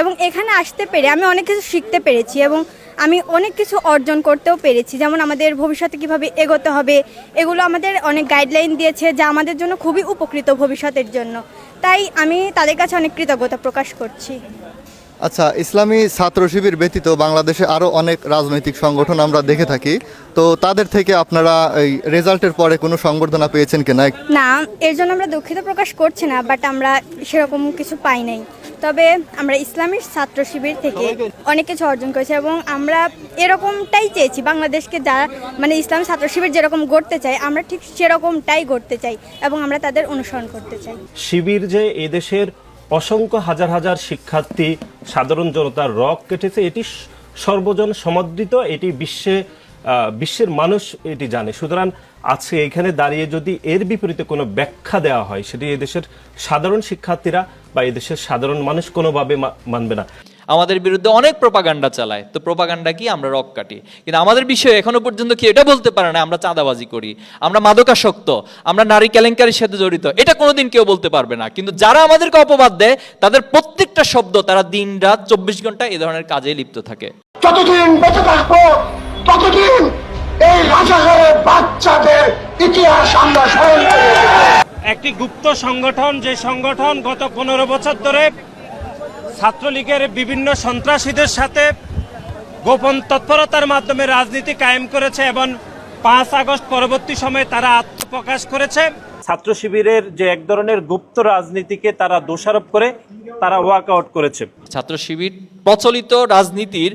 এবং এখানে আসতে পেরে আমি অনেক কিছু শিখতে পেরেছি এবং আমি অনেক কিছু অর্জন করতেও পেরেছি। যেমন আমাদের ভবিষ্যতে কীভাবে এগোতে হবে, এগুলো আমাদের অনেক গাইডলাইন দিয়েছে যা আমাদের জন্য খুবই উপকৃত ভবিষ্যতের জন্য। তাই আমি তাদের কাছে অনেক কৃতজ্ঞতা প্রকাশ করছি। আচ্ছা ইসলামী ছাত্র শিবির ব্যতীত বাংলাদেশে আরও অনেক রাজনৈতিক সংগঠন আমরা দেখে থাকি। তো তাদের থেকে আপনারা এই রেজাল্টের পরে কোনো সংবর্ধনা পেয়েছেন কিনা? না না এর জন্য আমরা দুঃখিত প্রকাশ করছি না বাট আমরা সেরকম কিছু পাই নাই। তবে আমরা ইসলামী ছাত্র শিবির থেকে অনেক কিছু অর্জন করেছি এবং আমরা এরকমটাই চেয়েছি বাংলাদেশকে যারা মানে ইসলামী ছাত্র শিবির যেরকম গড়তে চাই আমরা ঠিক সেরকমটাই গড়তে চাই এবং আমরা তাদের অনুসরণ করতে চাই। শিবির যে এদেশের অসংখ্য হাজার হাজার শিক্ষার্থী সাধারণ জনতার রক কেটেছে। এটি সর্বজন সমাদৃত, এটি বিশ্বে বিশ্বের মানুষ এটি জানে। সুতরাং আজকে এখানে দাঁড়িয়ে যদি এর বিপরীতে কোনো ব্যাখ্যা দেওয়া হয়, সেটি এদেশের সাধারণ শিক্ষার্থীরা বা এদেশের সাধারণ মানুষ কোনোভাবে মানবে না। আমাদের বিরুদ্ধে অনেক প্রপাগান্ডা চালায়। তো প্রপাগান্ডা কি? আমরা রক কাটি। কিন্তু আমাদের বিষয়ে এখনও পর্যন্ত কি এটা বলতে পারে না আমরা চাঁদাবাজি করি আমরা মাদকাসক্ত আমরা নারী কেলেঙ্কারির সাথে জড়িত। এটা কোনোদিন কেউ বলতে পারবে না। কিন্তু যারা আমাদেরকে অপবাদ দেয় তাদের প্রত্যেকটা শব্দ তারা দিন রাত চব্বিশ ঘণ্টা এ ধরনের কাজে লিপ্ত থাকে। যতদিন বেঁচে থাকব ততদিন এই রাজাঘরের বাচ্চাদের ইতিহাস আমরা স্মরণ একটি গুপ্ত সংগঠন যে সংগঠন গত পনেরো বছর ধরে ছাত্রলীগের বিভিন্ন সন্ত্রাসীদের সাথে গোপন তৎপরতার মাধ্যমে রাজনীতি কায়েম করেছে এবং পাঁচ আগস্ট পরবর্তী সময়ে তারা আত্মপ্রকাশ করেছে। ছাত্র শিবিরের যে এক ধরনের গুপ্ত রাজনীতিকে তারা দোষারোপ করে তারা ওয়াক আউট করেছে। ছাত্র শিবির প্রচলিত রাজনীতির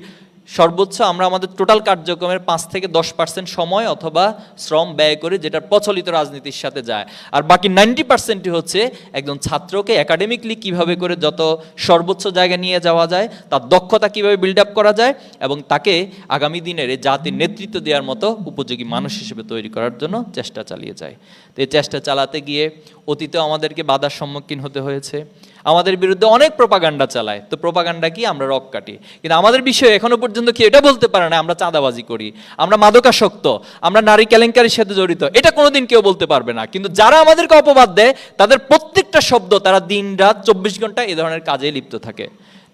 সর্বোচ্চ আমরা আমাদের টোটাল কার্যক্রমের পাঁচ থেকে দশ পার্সেন্ট সময় অথবা শ্রম ব্যয় করে যেটা প্রচলিত রাজনীতির সাথে যায়। আর বাকি নাইনটি পার্সেন্টই হচ্ছে একজন ছাত্রকে একাডেমিকলি কীভাবে করে যত সর্বোচ্চ জায়গায় নিয়ে যাওয়া যায়, তার দক্ষতা কীভাবে বিল্ড আপ করা যায় এবং তাকে আগামী দিনের এই জাতির নেতৃত্ব দেওয়ার মতো উপযোগী মানুষ হিসেবে তৈরি করার জন্য চেষ্টা চালিয়ে যায়। তো এই চেষ্টা চালাতে গিয়ে অতীতেও আমাদেরকে বাধার সম্মুখীন হতে হয়েছে। আমাদের বিরুদ্ধে অনেক প্রপাগান্ডা চালায়। তো প্রপাগান্ডা কি? আমরা রক কাটি। কিন্তু আমাদের বিষয়ে এখনও পর্যন্ত কি এটা বলতে পারে না, আমরা চাঁদাবাজি করি। আমরা মাদকাসক্ত, আমরা নারী কেলেঙ্কারির সাথে জড়িত। এটা কোনোদিন কেউ বলতে পারবে না। কিন্তু যারা আমাদেরকে অপবাদ দেয়, তাদের প্রত্যেকটা শব্দ তারা দিন রাত চব্বিশ ঘণ্টা এ ধরনের কাজে লিপ্ত থাকে।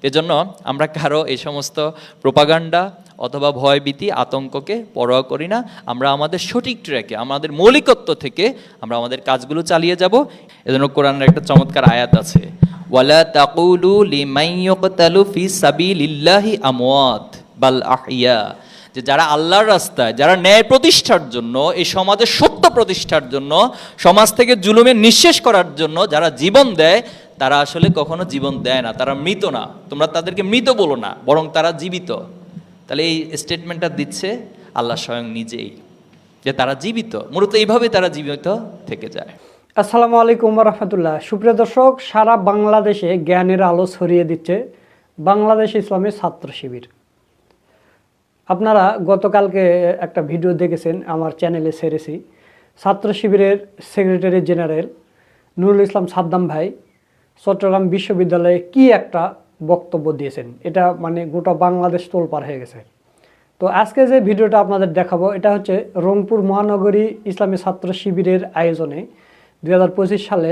এজন্য আমরা কারও এই সমস্ত প্রপাগান্ডা অথবা ভয়ভীতি, আতঙ্ককে পরোয়া করি না। আমরা আমাদের সঠিক ট্র্যাকে, আমাদের মৌলিকত্ব থেকে আমরা আমাদের কাজগুলো চালিয়ে যাব। এজন্য কোরআনের একটা চমৎকার আয়াত আছে। ওয়ালা তাকুলু লিমান ইউকতালু ফি সাবিলিল্লাহি আমওয়াত বাল আহইয়া। যে যারা আল্লাহর রাস্তায়, যারা ন্যায় প্রতিষ্ঠার জন্য, এই সমাজের সত্য প্রতিষ্ঠার জন্য, সমাজ থেকে জুলুমে নিঃশেষ করার জন্য যারা জীবন দেয়, তারা আসলে কখনো জীবন দেয় না, তারা মৃত না। তোমরা তাদেরকে মৃত বলো না, বরং তারা জীবিত। তাহলে এই স্টেটমেন্টটা দিচ্ছে আল্লাহ স্বয়ং নিজেই, যে তারা জীবিত। মূলত এইভাবে তারা জীবিত থেকে যায়। আসসালামু আলাইকুম রহমতুল্লাহ সুপ্রিয় দর্শক, সারা বাংলাদেশে জ্ঞানের আলো ছড়িয়ে দিচ্ছে বাংলাদেশ ইসলামের ছাত্র শিবির। আপনারা গতকালকে একটা ভিডিও দেখেছেন, আমার চ্যানেলে ছেড়েছি ছাত্র শিবিরের সেক্রেটারি জেনারেল নুরুল ইসলাম সাদ্দাম ভাই চট্টগ্রাম বিশ্ববিদ্যালয়ে কি একটা বক্তব্য দিয়েছেন, এটা মানে গোটা বাংলাদেশ তোলপার হয়ে গেছে। তো আজকে যে ভিডিওটা আপনাদের দেখাবো, এটা হচ্ছে রংপুর মহানগরী ইসলামী ছাত্র শিবিরের আয়োজনে দুই হাজার পঁচিশ সালে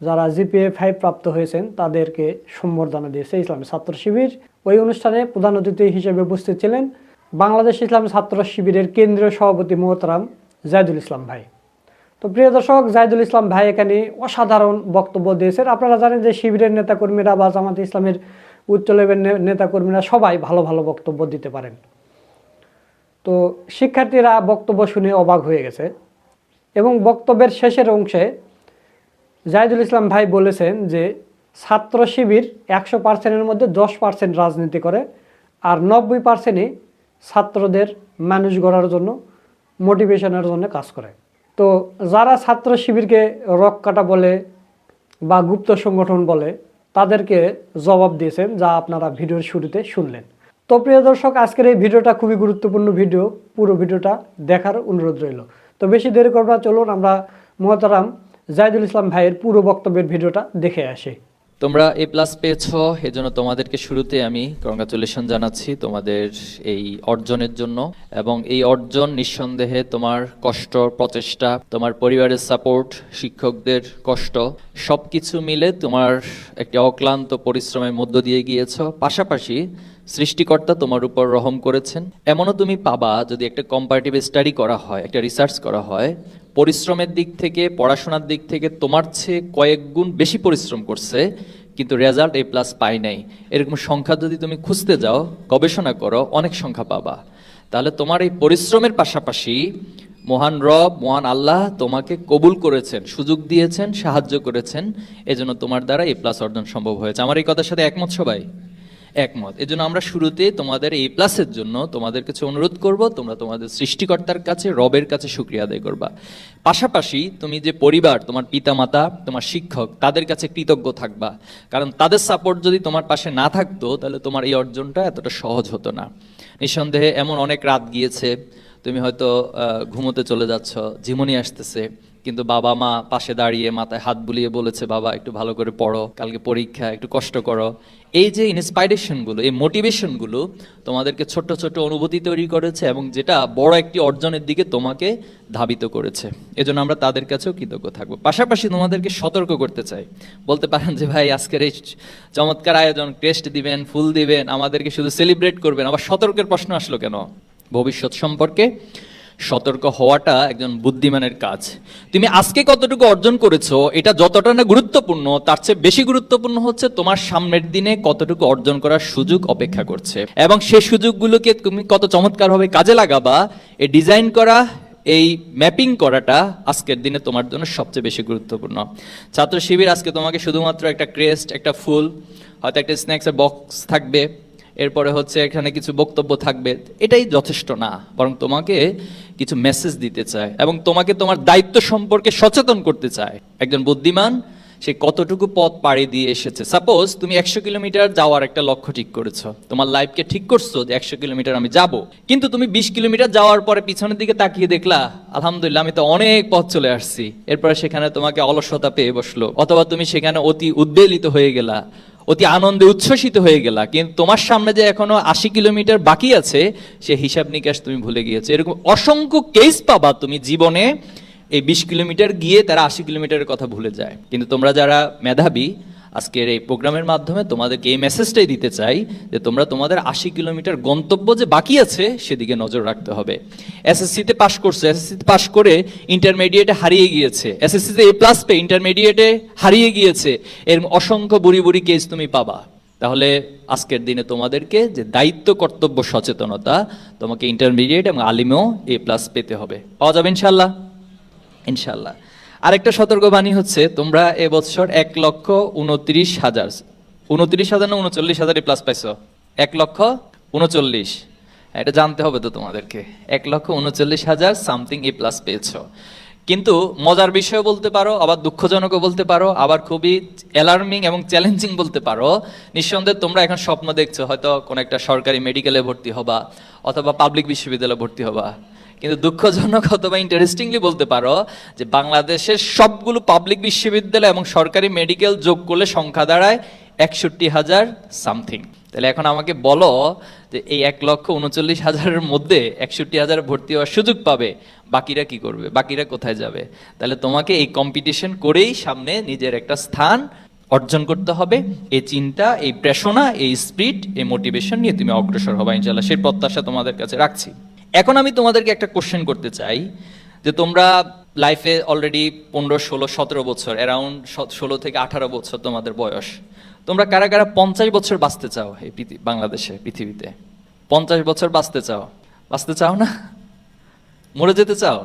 যারা জিপিএ ফাইভ প্রাপ্ত হয়েছেন, তাদেরকে সম্বর্ধনা দিয়েছে ইসলামী ছাত্র শিবির। ওই অনুষ্ঠানে প্রধান অতিথি হিসেবে উপস্থিত ছিলেন বাংলাদেশ ইসলামী ছাত্র শিবিরের কেন্দ্রীয় সভাপতি মোহতারাম জায়দুল ইসলাম ভাই। তো প্রিয় দর্শক জাহিদুল ইসলাম ভাই এখানে অসাধারণ বক্তব্য দিয়েছেন। আপনারা জানেন যে শিবিরের নেতাকর্মীরা বা জামাত ইসলামের উচ্চ লেভেলের নেতাকর্মীরা সবাই ভালো ভালো বক্তব্য দিতে পারেন। তো শিক্ষার্থীরা বক্তব্য শুনে অবাক হয়ে গেছে। এবং বক্তব্যের শেষের অংশে জাহিদুল ইসলাম ভাই বলেছেন যে ছাত্র শিবির একশো পার্সেন্টের মধ্যে দশ পার্সেন্ট রাজনীতি করে আর নব্বই পার্সেন্টই ছাত্রদের মানুষ গড়ার জন্য মোটিভেশনের জন্য কাজ করে। তো যারা ছাত্র শিবিরকে রক কাটা বলে বা গুপ্ত সংগঠন বলে, তাদেরকে জবাব দিয়েছেন যা আপনারা ভিডিওর শুরুতে শুনলেন। তো প্রিয় দর্শক, আজকের এই ভিডিওটা খুবই গুরুত্বপূর্ণ ভিডিও। পুরো ভিডিওটা দেখার অনুরোধ রইল। তো বেশি দেরি করব না, চলুন আমরা মহতারাম জাহিদুল ইসলাম ভাইয়ের পুরো বক্তব্যের ভিডিওটা দেখে আসি। তোমরা এ প্লাস পেয়েছ, এজন্য তোমাদেরকে শুরুতে আমি কংগ্রাচুলেশন জানাচ্ছি তোমাদের এই অর্জনের জন্য। এবং এই অর্জন নিঃসন্দেহে তোমার কষ্ট, প্রচেষ্টা, তোমার পরিবারের সাপোর্ট শিক্ষকদের কষ্ট, সবকিছু মিলে তোমার একটি অক্লান্ত পরিশ্রমের মধ্য দিয়ে গিয়েছো। পাশাপাশি সৃষ্টিকর্তা তোমার উপর রহম করেছেন। এমনও তুমি পাবা যদি একটা কম্পারেটিভ স্টাডি করা হয়, একটা রিসার্চ করা হয়, পরিশ্রমের দিক থেকে, পড়াশোনার দিক থেকে তোমার চেয়ে কয়েক গুণ বেশি পরিশ্রম করছে, কিন্তু রেজাল্ট এ প্লাস পাই নাই। এরকম সংখ্যা যদি তুমি খুঁজতে যাও, গবেষণা করো, অনেক সংখ্যা পাবা। তাহলে তোমার এই পরিশ্রমের পাশাপাশি মহান রব, মহান আল্লাহ তোমাকে কবুল করেছেন, সুযোগ দিয়েছেন, সাহায্য করেছেন। এজন্য তোমার দ্বারা এ প্লাস অর্জন সম্ভব হয়েছে। আমার এই কথার সাথে একমত সবাই? একমত। এজন্য আমরা শুরুতে তোমাদের এই প্লাসের জন্য তোমাদের কাছে অনুরোধ করব, তোমরা তোমাদের সৃষ্টিকর্তার কাছে, রবের কাছে শুক্রিয়া আদায় করবা। পাশাপাশি তুমি যে পরিবার, তোমার পিতামাতা, তোমার শিক্ষক, তাদের কাছে কৃতজ্ঞ থাকবা। কারণ তাদের সাপোর্ট যদি তোমার পাশে না থাকতো, তাহলে তোমার এই অর্জনটা এতটা সহজ হতো না। নিঃসন্দেহে এমন অনেক রাত গিয়েছে, তুমি হয়তো ঘুমোতে চলে যাচ্ছ, ঝিমুনি আসতেছে, কিন্তু বাবা মা পাশে দাঁড়িয়ে মাথায় হাত বুলিয়ে বলেছে, বাবা, একটু ভালো করে পড়ো, কালকে পরীক্ষা, একটু কষ্ট করো। এই যে ইন্সপাইরেশনগুলো এই মোটিভেশনগুলো তোমাদেরকে ছোট্ট ছোট্ট অনুভূতি তৈরি করেছে এবং যেটা বড় একটি অর্জনের দিকে তোমাকে ধাবিত করেছে। এজন্য আমরা তাদের কাছেও কৃতজ্ঞ থাকব। পাশাপাশি তোমাদেরকে সতর্ক করতে চাই। বলতে পারেন যে, ভাই, আজকের এই চমৎকার আয়োজন, টেস্ট দিবেন, ফুল দিবেন, আমাদেরকে শুধু সেলিব্রেট করবেন। আবার সতর্কের প্রশ্ন আসলো কেন? ভবিষ্যৎ সম্পর্কে সতর্ক হওয়াটা একজন বুদ্ধিমানের কাজ। তুমি আজকে কতটুকু অর্জন করেছ, এটা যতটা না গুরুত্বপূর্ণ, তার চেয়ে বেশি গুরুত্বপূর্ণ হচ্ছে তোমার সামনের দিনে কতটুকু অর্জন করার সুযোগ অপেক্ষা করছে। এবং সেই সুযোগগুলোকে তুমি কত চমৎকারভাবে কাজে লাগাবা, এ ডিজাইন করা, এই ম্যাপিং করাটা আজকের দিনে তোমার জন্য সবচেয়ে বেশি গুরুত্বপূর্ণ। ছাত্র শিবির আজকে তোমাকে শুধুমাত্র একটা ক্রেস্ট, একটা ফুল, হয়তো একটা স্ন্যাক্সের বক্স থাকবে। এরপরে হচ্ছে এখানে কিছু বক্তব্য থাকবে। এটাই যথেষ্ট না, বরং তোমাকে কিছু মেসেজ দিতে চায় এবং তোমাকে তোমার দায়িত্ব সম্পর্কে সচেতন করতে চায়। একজন বুদ্ধিমান, সে কতটুকু পথ পাড়ি দিয়ে এসেছে। সাপোজ তুমি একশো কিলোমিটার যাওয়ার একটা লক্ষ্য ঠিক করেছ। তোমার লাইফকে ঠিক করছ যে একশো কিলোমিটার আমি যাব। কিন্তু তুমি বিশ কিলোমিটার যাওয়ার পরে পিছনের দিকে তাকিয়ে দেখলা, আলহামদুলিল্লাহ, আমি তো অনেক পথ চলে আসছি। এরপরে সেখানে তোমাকে অলসতা পেয়ে বসল। অথবা তুমি সেখানে অতি উদ্বেলিত হয়ে গেলা। অতি আনন্দে উচ্ছ্বসিত হয়ে গেলা, কিন্তু তোমার সামনে যে এখনও আশি কিলোমিটার বাকি আছে, সে হিসাব নিকাশ তুমি ভুলে গিয়েছো। এরকম অসংখ্য কেস পাবা তুমি জীবনে, এই বিশ কিলোমিটার গিয়ে তারা আশি কিলোমিটারের কথা ভুলে যায়। কিন্তু তোমরা যারা মেধাবী আজকের এই প্রোগ্রামের মাধ্যমে তোমাদেরকে এই মেসেজটাই দিতে চাই যে তোমরা তোমাদের আশি কিলোমিটার গন্তব্য যে বাকি আছে, সেদিকে নজর রাখতে হবে। এসএসসিতে পাশ করছে। এসএসসিতে পাশ করে ইন্টারমিডিয়েটে হারিয়ে গিয়েছে। এসএসসিতে এ প্লাস পেয়ে ইন্টারমিডিয়েটে হারিয়ে গিয়েছে। এর অসংখ্য বুড়ি বুড়ি কেস তুমি পাবা। তাহলে আজকের দিনে তোমাদেরকে যে দায়িত্ব, কর্তব্য, সচেতনতা, তোমাকে ইন্টারমিডিয়েট এবং আলিমেও এ প্লাস পেতে হবে। পাওয়া যাবে ইনশাল্লাহ ইনশাল্লাহ আরেকটা সতর্কবাণী হচ্ছে, তোমরা এবছর এক লক্ষ উনত্রিশ হাজার উনত্রিশ হাজার না উনচল্লিশ হাজার প্লাস পাইছো? এক লক্ষ উনচল্লিশ। এটা জানতে হবে তো তোমাদেরকে। এক লক্ষ উনচল্লিশ হাজার সামথিং এ প্লাস পেয়েছ। কিন্তু মজার বিষয় বলতে পারো, আবার দুঃখজনকও বলতে পারো, আবার খুবই অ্যালার্মিং এবং চ্যালেঞ্জিং বলতে পারো। নিঃসন্দেহে তোমরা এখন স্বপ্ন দেখছ, হয়তো কোনো একটা সরকারি মেডিকেলে ভর্তি হবা, অথবা পাবলিক বিশ্ববিদ্যালয়ে ভর্তি হবা। কিন্তু দুঃখজনক অথবা ইন্টারেস্টিংলি বলতে পারো যে বাংলাদেশের সবগুলো পাবলিক বিশ্ববিদ্যালয় এবং সরকারি মেডিকেল যোগ করলে সংখ্যা দাঁড়ায় একষট্টি হাজার সামথিং তাহলে এখন আমাকে বলো যে এই এক লক্ষ উনচল্লিশ হাজারের মধ্যে একষট্টি হাজার ভর্তি হওয়ার সুযোগ পাবে। বাকিরা কি করবে? বাকিরা কোথায় যাবে? তাহলে তোমাকে এই কম্পিটিশন করেই সামনে নিজের একটা স্থান অর্জন করতে হবে। এই চিন্তা, এই প্রেষণা এই স্পিড এই মোটিভেশন নিয়ে তুমি অগ্রসর হবা ইনশাল্লাহ সেই প্রত্যাশা তোমাদের কাছে রাখছি। এখন আমি তোমাদেরকে একটা কোশ্চেন করতে চাই, যে তোমরা লাইফে অলরেডি পনেরো, ষোলো, সতেরো বছর অ্যারাউন্ড ষোলো থেকে আঠারো বছর তোমাদের বয়স, তোমরা কারা কারা পঞ্চাশ বছর বাঁচতে চাও এই বাংলাদেশে, পৃথিবীতে? পঞ্চাশ বছর বাঁচতে চাও? বাঁচতে চাও না? মরে যেতে চাও?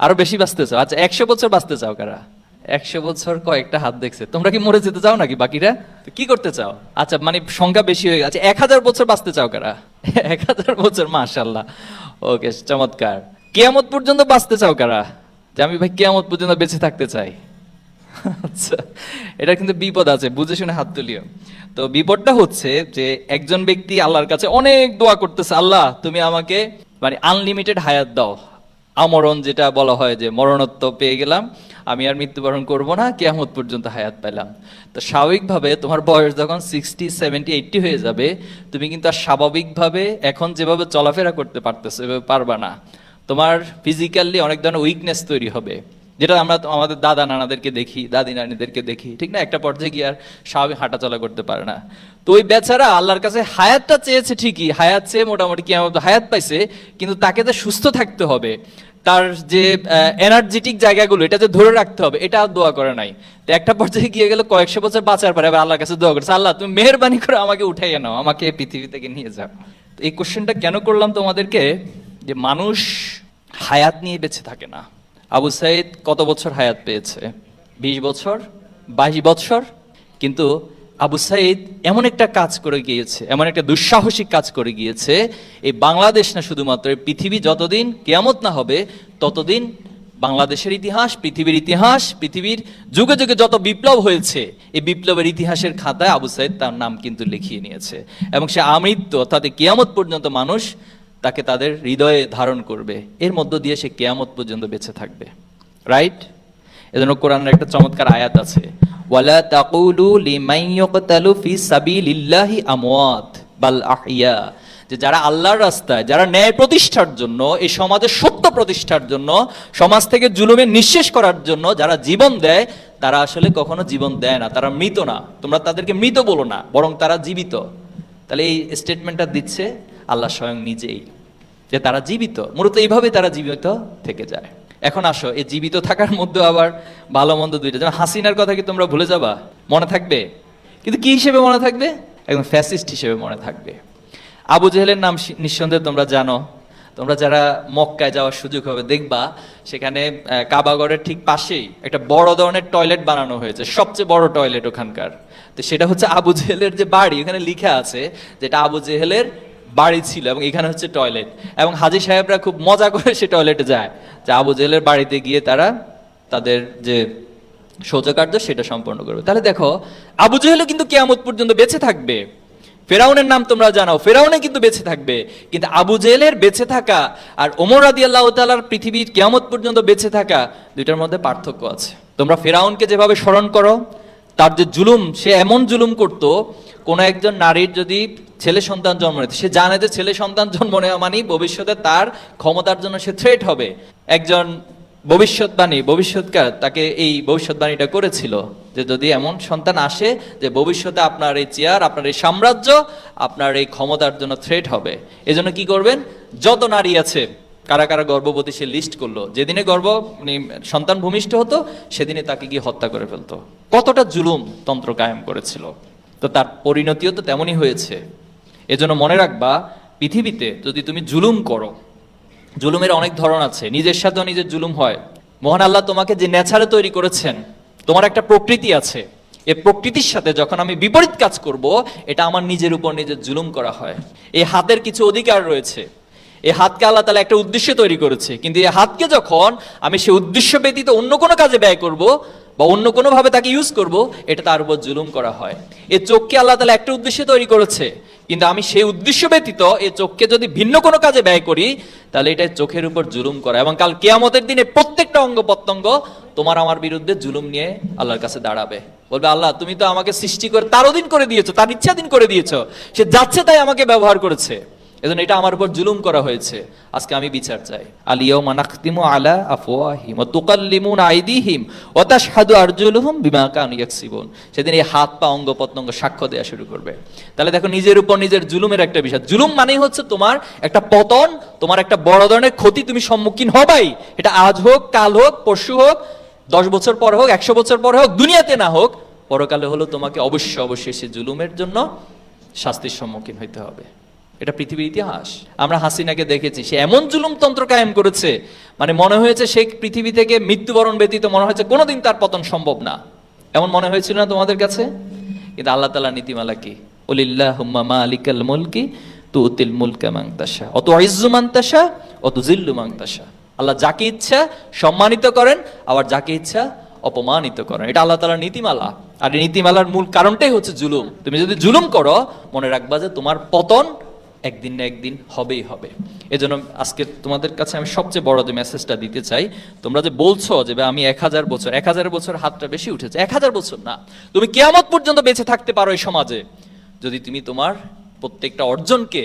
আরও বেশি বাঁচতে চাও? আচ্ছা একশো বছর বাঁচতে চাও কারা? একশো বছর কয়েকটা হাত দেখছে। তোমরা কি মরে যেতে চাও নাকি বাকিরা? কি করতে চাও? আচ্ছা মানে সংখ্যা বেশি হয়ে গেছে। এক হাজার বছর বাঁচতে চাও কারা? এক হাজার বছর মাশাল্লাহ ওকে, চমৎকার। কেয়ামত পর্যন্ত বাঁচতে চাও কারা? যে আমি ভাই কেয়ামত পর্যন্ত বেঁচে থাকতে চাই। আচ্ছা এটা কিন্তু বিপদ আছে, বুঝে শুনে হাত তুলিও। তো বিপদটা হচ্ছে যে একজন ব্যক্তি আল্লাহর কাছে অনেক দোয়া করতেছে, আল্লাহ, তুমি আমাকে মানে আনলিমিটেড হায়াত দাও। আমরণ যেটা বলা হয় যে মরণত্ব পেয়ে গেলাম, আমি আর মৃত্যুবরণ করব না, কেয়ামত পর্যন্ত হায়াত পেলাম। তো স্বাভাবিকভাবে তোমার বয়স যখন সিক্সটি সেভেন্টি এইটটি হয়ে যাবে, তুমি কিন্তু আর স্বাভাবিকভাবে এখন যেভাবে চলাফেরা করতে পারতেছো, এভাবে পারবা না। তোমার ফিজিক্যালি অনেক ধরনের উইকনেস তৈরি হবে। যেটা আমরা আমাদের দাদা নানাদেরকে দেখি, দাদি নানিদেরকে দেখি, ঠিক না? একটা পর্যায়ে গিয়ে আর স্বাভাবিক হাঁটা চলা করতে পারে না। তো ওই বেচারা আল্লাহর কাছে হায়াতটা চেয়েছে ঠিকই, হায়াত চেয়ে মোটামুটি কি হায়াত পাইছে, কিন্তু তাকে যে সুস্থ থাকতে হবে, তার যে এনার্জেটিক জায়গাগুলো, এটা যে ধরে রাখতে হবে, এটা দোয়া করে নাই। তো একটা পর্যায়ে গিয়ে গেলে কয়েকশো বছর বাঁচার পরে আবার আল্লাহর কাছে দোয়া করেছে, আল্লাহ, তুমি মেহরবানি করে আমাকে উঠাইয়ে নাও, আমাকে পৃথিবী থেকে নিয়ে যাও। তো এই কোশ্চেনটা কেন করলাম তোমাদেরকে? যে মানুষ হায়াত নিয়ে বেঁচে থাকে না। আবু সাইদ কত বছর হায়াত পেয়েছে? বিশ বছর? বাইশ বছর? কিন্তু আবু সাইদ এমন একটা কাজ করে গিয়েছে, এমন একটা দুঃসাহসিক কাজ করে গিয়েছে, এই বাংলাদেশ না শুধুমাত্র পৃথিবী যতদিন কেয়ামত না হবে, ততদিন বাংলাদেশের ইতিহাস, পৃথিবীর ইতিহাস, পৃথিবীর যুগে যুগে যত বিপ্লব হয়েছে, এই বিপ্লবের ইতিহাসের খাতায় আবু সাইদ তার নাম কিন্তু লিখিয়ে নিয়েছে। এবং সে আমৃত্য, অর্থাৎ কেয়ামত পর্যন্ত মানুষ তাকে তাদের হৃদয়ে ধারণ করবে। এর মধ্য দিয়ে সে কেয়ামত পর্যন্ত বেঁচে থাকবে। রাইট এজন্য কোরআনের একটা চমৎকার আয়াত আছে। ওয়ালা যে যারা আল্লাহর রাস্তায়, যারা ন্যায় প্রতিষ্ঠার জন্য, এই সমাজের সত্য প্রতিষ্ঠার জন্য, সমাজ থেকে জুলুমের নিঃশেষ করার জন্য যারা জীবন দেয়, তারা আসলে কখনো জীবন দেয় না। তারা মৃত না। তোমরা তাদেরকে মৃত বলো না, বরং তারা জীবিত। তাহলে এই স্টেটমেন্টটা দিচ্ছে আল্লাহ স্বয়ং নিজেই যে তারা জীবিত। মূলত এইভাবে তারা জীবিত থেকে যায়। এখন আসো এই জীবিত থাকার মধ্যে আবার ভালো মন্দ দুইটা। যেমন হাসিনার কথা কি তোমরা ভুলে যাবা? মনে থাকবে? কিন্তু কি হিসেবে মনে থাকবে? একদম ফ্যাসিস্ট হিসেবে মনে থাকবে। আবু জেহেলের নাম নিঃসন্দেহে তোমরা জানো। তোমরা যারা মক্কায় যাওয়ার সুযোগ হবে দেখবা সেখানে আহ, কাবাগরের ঠিক পাশেই একটা বড় ধরনের টয়লেট বানানো হয়েছে সবচেয়ে বড় টয়লেট ওখানকার। তো সেটা হচ্ছে আবু জেহেলের যে বাড়ি ওখানে লিখা আছে যেটা আবু জেহেলের বাড়ি ছিল এবং এখানে হচ্ছে টয়লেট এবং হাজি সাহেবরা খুব মজা করে সে টয়লেটে যায়। যে আবু জেলের বাড়িতে গিয়ে তারা তাদের যে শৌচকার্য সেটা সম্পন্ন করবে। তাহলে দেখো, আবু জেহেলও কিন্তু কেয়ামত পর্যন্ত বেঁচে থাকবে। ফেরাউনের নাম তোমরা জানাও ফেরাউনে কিন্তু বেঁচে থাকবে। কিন্তু আবু জেহেলের বেঁচে থাকা আর ওমর রাদি আল্লাহ তালার পৃথিবীর কেয়ামত পর্যন্ত বেঁচে থাকা দুইটার মধ্যে পার্থক্য আছে। তোমরা ফেরাউনকে যেভাবে স্মরণ করো তার যে জুলুম, সে এমন জুলুম করত, কোন একজন নারীর যদি ছেলে সন্তান জন্ম নিত সে জানে যে ছেলে সন্তান জন্ম নেওয়া মানেই ভবিষ্যতে তার ক্ষমতার জন্য সে থ্রেট হবে। একজন ভবিষ্যৎবাণী, ভবিষ্যৎকার তাকে এই ভবিষ্যৎবাণীটা করেছিল যে যদি এমন সন্তান আসে যে ভবিষ্যতে আপনার এই চেয়ার, আপনার এই সাম্রাজ্য, আপনার এই ক্ষমতার জন্য থ্রেট হবে। এজন্য কি করবেন? যত নারী আছে কারা কারা গর্ভবতী সে লিস্ট করল। যেদিনে গর্ভ সন্তান ভূমিষ্ঠ হতো, সেদিনে তাকে গিয়ে হত্যা করে ফেলতো। কতটা জুলুম তন্ত্র কায়েম করেছিল। তো তার পরিণতিও তো তেমনই হয়েছে। এজন্য মনে রাখবা, পৃথিবীতে যদি তুমি জুলুম করো, জুলুমের অনেক ধরন আছে। নিজের সাথেও নিজের জুলুম হয়। মহান আল্লাহ তোমাকে যে ন্যাচারে তৈরি করেছেন, তোমার একটা প্রকৃতি আছে। এই প্রকৃতির সাথে যখন আমি বিপরীত কাজ করব, এটা আমার নিজের উপর নিজের জুলুম করা হয়। এই হাতের কিছু অধিকার রয়েছে। এই হাতকে আল্লাহ তালা একটা উদ্দেশ্যে তৈরি করেছে। কিন্তু এই হাতকে যখন আমি সেই উদ্দেশ্য ব্যতীত অন্য কোনো কাজে ব্যয় করব বা অন্য কোনোভাবে তাকে ইউজ করব, এটা তার উপর জুলুম করা হয়। এ চোখকে আল্লাহ তালা একটা উদ্দেশ্যে তৈরি করেছে। কিন্তু আমি সেই উদ্দেশ্য ব্যতীত এই চোখকে যদি ভিন্ন কোনো কাজে ব্যয় করি, তাহলে এটা চোখের উপর জুলুম করা। এবং কাল কেয়ামতের দিনে প্রত্যেকটা অঙ্গ প্রত্যঙ্গ তোমার আমার বিরুদ্ধে জুলুম নিয়ে আল্লাহর কাছে দাঁড়াবে। বলবে, আল্লাহ, তুমি তো আমাকে সৃষ্টি করে তার অধীন করে দিয়েছ, তার ইচ্ছাধীন করে দিয়েছ। সে যাচ্ছে তাই আমাকে ব্যবহার করেছে। এজন্য এটা আমার উপর জুলুম করা হয়েছে। আজকে আমি বিচার চাই। আলিয়াও মানাখতিমু আলা আফওয়াহিম ওয়া তুকাল্লিমুন আইদিহিম ওয়া তাশহাদু আরজুলুহুম বিমা কানু ইয়াকসিবুন। সেদিন এই হাত, পা, অঙ্গ প্রত্যঙ্গ সাক্ষ্য দেওয়া শুরু করবে। তাহলে দেখো, নিজের উপর নিজের জুলুমের একটা বিষয়। জুলুম মানেই হচ্ছে তোমার একটা পতন, তোমার একটা বড় ধরনের ক্ষতি তুমি সম্মুখীন হবাই। এটা আজ হোক, কাল হোক, পরশু হোক, দশ বছর পর হোক, একশো বছর পর হোক, দুনিয়াতে না হোক, পরকালে হলো তোমাকে অবশ্যই অবশ্যই সে জুলুমের জন্য শাস্তির সম্মুখীন হইতে হবে। এটা পৃথিবীর ইতিহাস। আমরা হাসিনাকে দেখেছি, সে এমন জুলুম তন্ত্র কায়েম করেছে মানে মনে হয়েছে সে পৃথিবী থেকে মৃত্যুবরণ ব্যতীত মনে হয়েছে কোনোদিন তার পতন সম্ভব না। এমন মনে হয়েছিল না তোমাদের কাছে? কিন্তু আল্লাহ তালা নীতিমালা কি? ওলিল্লাহ হুম্মা মালিকাল মুলকি তু উতিল মুলকা মাংতাসা অত আইজু মাংতাসা অত জিল্লু মাংতাসা আল্লাহ যাকে ইচ্ছা সম্মানিত করেন, আবার যাকে ইচ্ছা অপমানিত করেন। এটা আল্লাহ তালার নীতিমালা। আর নীতিমালার মূল কারণটাই হচ্ছে জুলুম। তুমি যদি জুলুম করো, মনে রাখবা যে তোমার পতন একদিন না একদিন হবেই হবে। এজন্য আজকে তোমাদের কাছে আমি সবচেয়ে বড় যে মেসেজটা দিতে চাই, তোমরা যে বলছো যে আমি এক হাজার বছর, এক হাজার বছর হাতটা বেশি উঠেছে, এক হাজার বছর না। তুমি কেয়ামত পর্যন্ত বেঁচে থাকতে পারো এই সমাজে। যদি তুমি তোমার প্রত্যেকটা অর্জনকে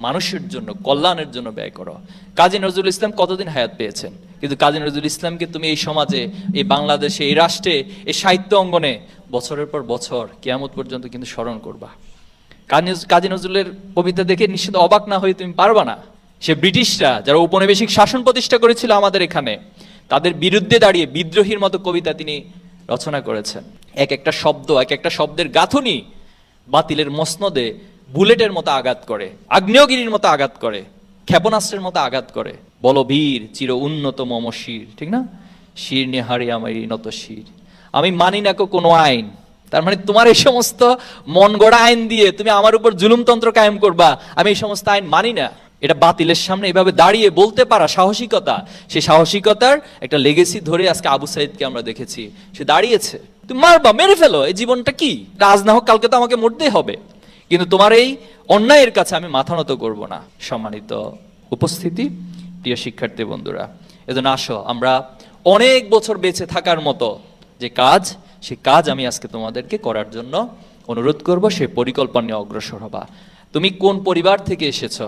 মানুষের জন্য, কল্যাণের জন্য ব্যয় করো। কাজী নজরুল ইসলাম কতদিন হায়াত পেয়েছেন? কিন্তু কাজী নজরুল ইসলামকে তুমি এই সমাজে, এই বাংলাদেশে, এই রাষ্ট্রে, এই সাহিত্য অঙ্গনে বছরের পর বছর কেয়ামত পর্যন্ত কিন্তু স্মরণ করবা। কাজী- নজরুলের কবিতা দেখে নিশ্চিত অবাক না হয়ে তুমি পারবা না। সে ব্রিটিশরা যারা ঔপনিবেশিক শাসন প্রতিষ্ঠা করেছিল আমাদের এখানে, তাদের বিরুদ্ধে দাঁড়িয়ে বিদ্রোহীর মতো কবিতা তিনি রচনা করেছেন। এক একটা শব্দ, এক একটা শব্দের গাঁথুনি বাতিলের মসনদে বুলেটের মতো আঘাত করে, আগ্নেয়গিরির মতো আঘাত করে, ক্ষেপণাস্ত্রের মতো আঘাত করে। বলবীর চির উন্নত মম শির ঠিক না? শির নেহারি আমার নত শির। আমি মানি না কোনো আইন তার মানে তোমার এই সমস্ত মন গড়া আইন দিয়ে তুমি আমার উপর জুলুমতন্ত্র কায়েম করবা, আমি এই সমস্ত আইন মানি না। এটা বাতিলের সামনে এভাবে দাঁড়িয়ে বলতে পারা সাহসিকতা। সেই সাহসিকতার একটা লেগেসি ধরে আজকে আবু সাইদকে আমরা দেখেছি। সে দাঁড়িয়েছে। তুমি মারবা, মেরে ফেলো, এই জীবনটা কি? রাজ না হোক, কালকে তো আমাকে মরতেই হবে। কিন্তু তোমার এই অন্যায়ের কাছে আমি মাথা নত করব না। সম্মানিত উপস্থিতি, প্রিয় শিক্ষার্থী বন্ধুরা, এজন্য আসো, আমরা অনেক বছর বেঁচে থাকার মতো যে কাজ সেই কাজ আমি আজকে তোমাদেরকে করার জন্য অনুরোধ করব, সে পরিকল্পনা নিয়ে অগ্রসর হবা। তুমি কোন পরিবার থেকে এসেছ?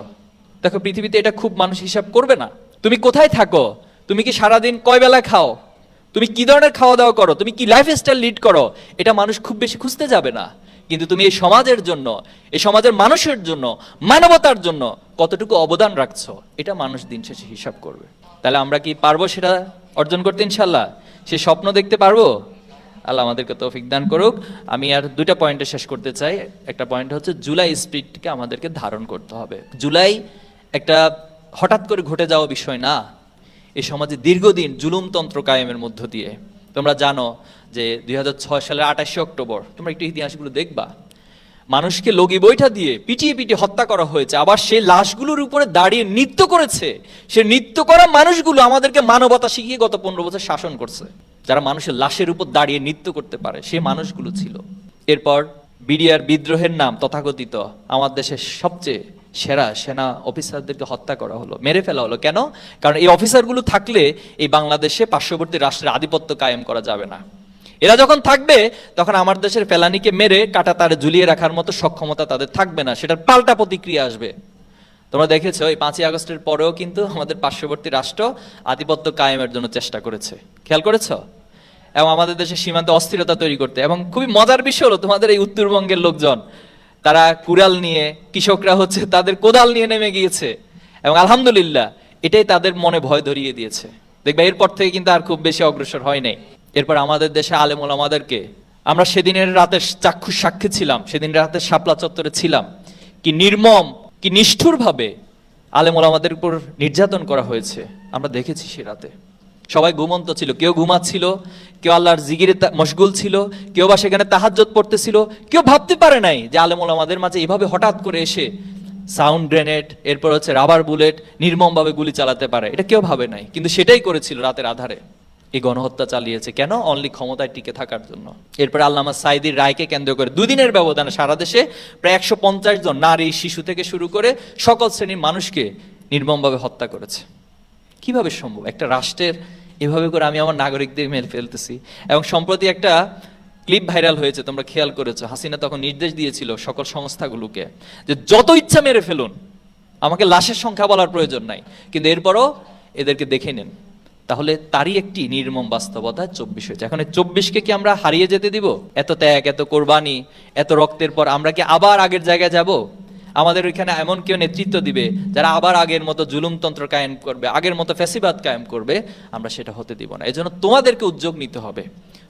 দেখো, পৃথিবীতে এটা খুব মানুষ হিসাব করবে না। তুমি কোথায় থাকো? তুমি কি সারাদিন কয় বেলা খাও? তুমি কি ধরনের খাওয়া দাওয়া করো? তুমি কি লাইফ স্টাইল লিড করো? এটা মানুষ খুব বেশি খুঁজতে যাবে না। কিন্তু তুমি এই সমাজের জন্য, এই সমাজের মানুষের জন্য, মানবতার জন্য কতটুকু অবদান রাখছো, এটা মানুষ দিন শেষে হিসাব করবে। তাহলে আমরা কি পারব সেটা অর্জন করতে ইনশাল্লাহ সে স্বপ্ন দেখতে পারব? আল্লাহ আমাদেরকে তৌফিক দান করুক। আমি আর দুইটা পয়েন্টে শেষ করতে চাই। একটা পয়েন্ট হচ্ছে জুলাই স্পিরিটকে আমাদেরকে ধারণ করতে হবে। জুলাই একটা হঠাৎ করে ঘটে যাওয়া বিষয় না। এই সমাজে দীর্ঘদিন জুলুমতন্ত্র কায়েমের মধ্য দিয়ে। তোমরা জানো যে দুই হাজার ছয় সালের আঠাশে অক্টোবর, তোমরা একটু ইতিহাসগুলো দেখবা। মানুষকে লগি বৈঠা দিয়ে পিটিয়ে পিটিয়ে হত্যা করা হয়েছে। আবার সেই লাশগুলোর উপরে দাঁড়িয়ে নৃত্য করেছে। সে নৃত্য করা মানুষগুলো আমাদেরকে মানবতা শিখিয়ে গত পনেরো বছর শাসন করছে। যারা মানুষের লাশের উপর দাঁড়িয়ে নৃত্য করতে পারে, সে মানুষগুলো ছিল। এরপর বিডিআর বিদ্রোহের নাম তথাকথিত আমার দেশের সবচেয়ে সেরা সেনা অফিসারদেরকে হত্যা করা হলো, মেরে ফেলা হলো। কেন? কারণ এই অফিসারগুলো থাকলে এই বাংলাদেশে পার্শ্ববর্তী রাষ্ট্রের আধিপত্য কায়েম করা যাবে না। এরা যখন থাকবে, তখন আমার দেশের ফেলানিকে মেরে কাটা তারে ঝুলিয়ে রাখার মতো সক্ষমতা তাদের থাকবে না, সেটার পাল্টা প্রতিক্রিয়া আসবে। তোমরা দেখেছ, এই পাঁচই আগস্টের পরেও কিন্তু আমাদের পার্শ্ববর্তী রাষ্ট্র আধিপত্য কায়েমের জন্য চেষ্টা করেছে। খেয়াল করেছ? এবং আমাদের দেশে সীমান্তে অস্থিরতা তৈরি করতে। এবং খুবই মজার বিষয় হলো, তোমাদের এই উত্তরবঙ্গের লোকজন, তারা কুড়াল নিয়ে, কৃষকরা হচ্ছে, তাদের কোদাল নিয়ে নেমে গিয়েছে। এবং আলহামদুলিল্লাহ, এটাই তাদের মনে ভয় ধরিয়ে দিয়েছে। দেখবে, এরপর থেকে কিন্তু আর খুব বেশি অগ্রসর হয় নাই। এরপর আমাদের দেশে আলেমুল আমাদেরকে আমরা সেদিনের রাতে চাক্ষুষ সাক্ষী ছিলাম, সেদিন রাতে শাপলা চত্বরে ছিলাম। কি নির্মম কি নিষ্ঠুরভাবে আলেমুল আমাদের উপর নির্যাতন করা হয়েছে, আমরা দেখেছি সে রাতে। সবাই ঘুমন্ত ছিল, কেউ ঘুমাচ্ছিল, কেউ আল্লাহর জিগিরে মশগুল ছিল, কেউ বা সেখানে তাহাজ্জত পড়তেছিল, কেউ ভাবতে পারে নাই যে আলেমুল আমাদের মাঝে এইভাবে হঠাৎ করে এসে সাউন্ড গ্রেনেড, এরপর হচ্ছে রাবার বুলেট নির্মমভাবে গুলি চালাতে পারে। এটা কেউ ভাবে নাই, কিন্তু সেটাই করেছিল রাতের আধারে। এই গণহত্যা চালিয়েছে। কেন? অনলি ক্ষমতায় টিকে থাকার জন্য। এরপর আল্লামা সাইদির রায়কে কেন্দ্র করে দুদিনের ব্যবধানে সারা দেশে প্রায় একশো পঞ্চাশ জন নারী, শিশু থেকে শুরু করে সকল শ্রেণির মানুষকে নির্মমভাবে হত্যা করেছে। কীভাবে সম্ভব? একটা রাষ্ট্রের এভাবে করে আমি আমার নাগরিকদের মেরে ফেলতেছি। এবং সম্প্রতি একটা ক্লিপ ভাইরাল হয়েছে, তোমরা খেয়াল করেছ। হাসিনা তখন নির্দেশ দিয়েছিল সকল সংস্থাগুলোকে যে যত ইচ্ছা মেরে ফেলুন, আমাকে লাশের সংখ্যা বলার প্রয়োজন নাই। কিন্তু এরপরও এদেরকে দেখে নেন। তাহলে তারই একটি নির্মম বাস্তবতা চব্বিশ হয়েছে। এখন চব্বিশকে কি আমরা হারিয়ে যেতে দিব? এত ত্যাগ, এত কোরবানি, এত রক্তের পর আমরা কি আবার আগের জায়গায় যাব? আমাদের ওইখানে এমন কেউ নেতৃত্ব দিবে যারা আবার আগের মতো জুলুমতন্ত্র কায়েম করবে, আগের মতো ফ্যাসিবাদ কায়েম করবে, আমরা সেটা হতে দিব না। এজন্য তোমাদেরকে উদ্যোগ নিতে হবে।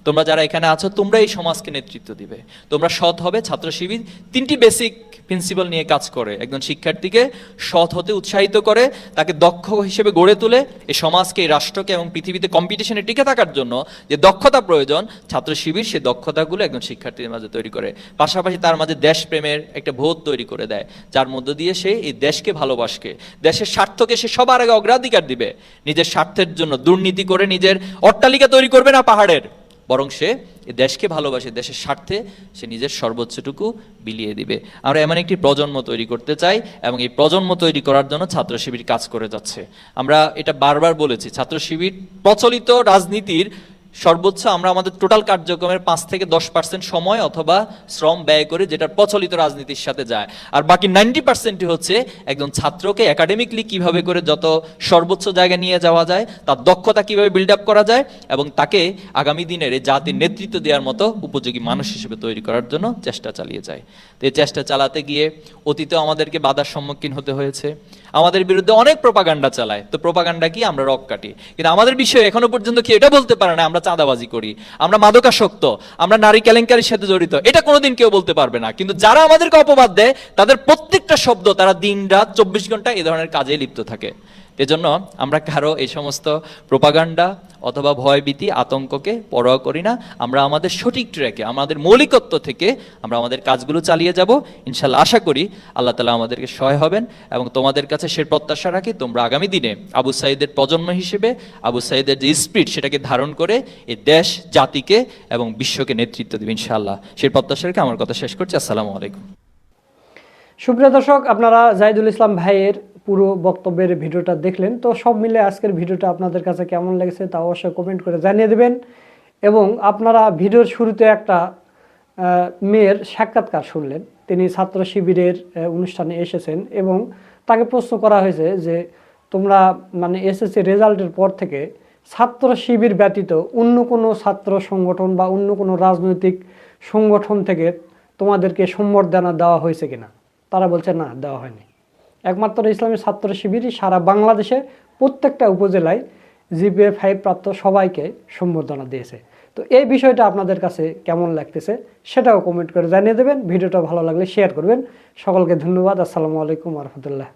তোমরা যারা এখানে আছো তোমরা এই সমাজকে নেতৃত্ব দিবে। তোমরা সৎ হবে, ছাত্র শিবির তিনটি বেসিক প্রিন্সিপাল নিয়ে কাজ করে। একজন শিক্ষার্থীকে সৎ হতে উৎসাহিত করে, তাকে দক্ষ হিসেবে গড়ে তুলে এই সমাজকে, এই রাষ্ট্রকে এবং পৃথিবীতে কম্পিটিশনে টিকে থাকার জন্য যে দক্ষতা প্রয়োজন, ছাত্র শিবির সেই দক্ষতাগুলো একজন শিক্ষার্থীর মাঝে তৈরি করে। পাশাপাশি তার মাঝে দেশপ্রেমের একটা বোধ তৈরি করে দেয়। যার মধ্য দিয়ে সে এই দেশকে ভালোবাসকে। দেশের স্বার্থকে সে সবার আগে অগ্রাধিকার দিবে। নিজের স্বার্থের জন্য দুর্নীতি করে নিজের অট্টালিকা তৈরি করবে না পাহাড়ের। বরং সে দেশকে ভালোবাসে, দেশের স্বার্থে সে নিজের সর্বোচ্চটুকু বিলিয়ে দিবে। আমরা এমন একটি প্রজন্ম তৈরি করতে চাই এবং এই প্রজন্ম তৈরি করার জন্য ছাত্র শিবির কাজ করে যাচ্ছে। আমরা এটা বারবার বলেছি, ছাত্র শিবির প্রচলিত রাজনীতির সর্বোচ্চ আমরা আমাদের টোটাল কার্যক্রমের পাঁচ থেকে দশ পার্সেন্ট সময় অথবা শ্রম ব্যয় করে যেটা প্রচলিত রাজনীতির সাথে যায়। আর বাকি নাইনটি পার্সেন্টই হচ্ছে একজন ছাত্রকে একাডেমিকলি কীভাবে করে যত সর্বোচ্চ জায়গায় নিয়ে যাওয়া যায়, তার দক্ষতা কীভাবে বিল্ড আপ করা যায় এবং তাকে আগামী দিনের এই জাতির নেতৃত্ব দেওয়ার মতো উপযোগী মানুষ হিসেবে তৈরি করার জন্য চেষ্টা চালিয়ে যায়। তো এই চেষ্টা চালাতে গিয়ে অতীতে আমাদেরকে বাধার সম্মুখীন হতে হয়েছে। আমাদের বিরুদ্ধে অনেক প্রপাগান্ডা চালায়। তো প্রপাগান্ডা কি? আমরা রক কাটি। কিন্তু আমাদের বিষয়ে এখনও পর্যন্ত কি এটা বলতে পারে না, আমরা চাঁদাবাজি করি। আমরা মাদকাসক্ত, আমরা নারী কেলেঙ্কারির সাথে জড়িত। এটা কোনোদিন কেউ বলতে পারবে না। কিন্তু যারা আমাদেরকে অপবাদ দেয়, তাদের প্রত্যেকটা শব্দ তারা দিন রাত চব্বিশ ঘণ্টা এ ধরনের কাজে লিপ্ত থাকে। এজন্য আমরা কারও এই সমস্ত প্রপাগান্ডা অথবা ভয়ভীতি, আতঙ্ককে পরোয়া করি না। আমরা আমাদের সঠিক ট্র্যাকে, আমাদের মৌলিকত্ব থেকে আমরা আমাদের কাজগুলো চালিয়ে যাব। ইনশাল্লাহ আশা করি আল্লাহ তালা আমাদেরকে সহায় হবেন এবং তোমাদের কাছে সে প্রত্যাশা রাখি তোমরা আগামী দিনে আবু সাইদের প্রজন্ম হিসেবে, আবু সাইদের যে স্পিরিট সেটাকে ধারণ করে এই দেশ, জাতিকে এবং বিশ্বকে নেতৃত্ব দেবে ইনশাআল্লাহ সেই প্রত্যাশা রেখে আমার কথা শেষ করছি। আসসালামু আলাইকুম। সুপ্রিয় দর্শক, আপনারা জাহিদুল ইসলাম ভাইয়ের পুরো বক্তব্যের ভিডিওটা দেখলেন। তো সব মিলে আজকের ভিডিওটা আপনাদের কাছে কেমন লেগেছে তা অবশ্যই কমেন্ট করে জানিয়ে দেবেন। এবং আপনারা ভিডিওর শুরুতে একটা মেয়ের সাক্ষাৎকার শুনলেন। তিনি ছাত্র শিবিরের অনুষ্ঠানে এসেছেন এবং তাকে প্রশ্ন করা হয়েছে যে, তোমরা মানে এসএসসি রেজাল্টের পর থেকে ছাত্র শিবির ব্যতীত অন্য কোনো ছাত্র সংগঠন বা অন্য কোনো রাজনৈতিক সংগঠন থেকে তোমাদেরকে সম্বর্ধনা দেওয়া হয়েছে কিনা? তারা বলছে, না, দেওয়া হয়নি। একমাত্র ইসলামী ছাত্র শিবিরই সারা বাংলাদেশে প্রত্যেকটা উপজেলায় জিপিএ ফাইভ প্রাপ্ত সবাইকে সম্বর্ধনা দিয়েছে। তো এই বিষয়টা আপনাদের কাছে কেমন লাগতেছে সেটাও কমেন্ট করে জানিয়ে দেবেন। ভিডিওটা ভালো লাগলে শেয়ার করবেন। সকলকে ধন্যবাদ। আসসালামু আলাইকুম রহমতুল্লাহ।